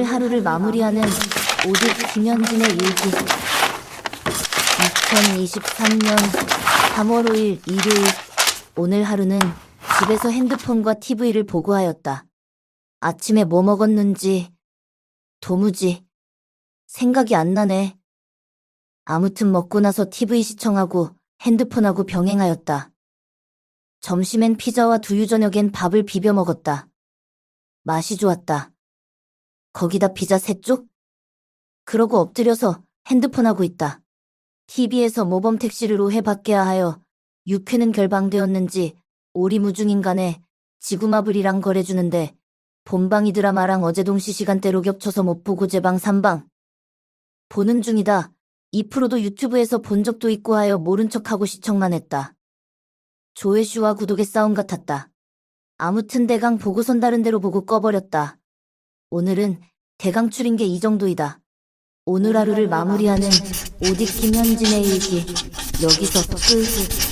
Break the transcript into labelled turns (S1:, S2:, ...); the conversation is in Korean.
S1: 하루를 마무리하는 오직 김현진의 일기. 2023년 3월 5일 일요일. 오늘 하루는 집에서 핸드폰과 TV를 보고 하였다. 아침에 뭐 먹었는지 도무지 생각이 안 나네. 아무튼 먹고 나서 TV 시청하고 핸드폰하고 병행하였다. 점심엔 피자와 두유 저녁엔 밥을 비벼 먹었다. 맛이 좋았다. 거기다 피자 세 쪽? 그러고 엎드려서 핸드폰 하고 있다. TV에서 모범 택시를 오해받게야 하여 육회는 결방되었는지 오리무중인 간에 지구마블이랑 거래주는데 본방이 드라마랑 어제 동시 시간대로 겹쳐서 못 보고 제방 3방. 보는 중이다. 2%도 유튜브에서 본 적도 있고 하여 모른 척하고 시청만 했다. 조회수와 구독의 싸움 같았다. 아무튼 대강 보고선 다른 데로 보고 꺼버렸다. 오늘은 대강 추린 게이 정도이다. 오늘 하루를 마무리하는 오직 김현진의 일기. 여기서 끝.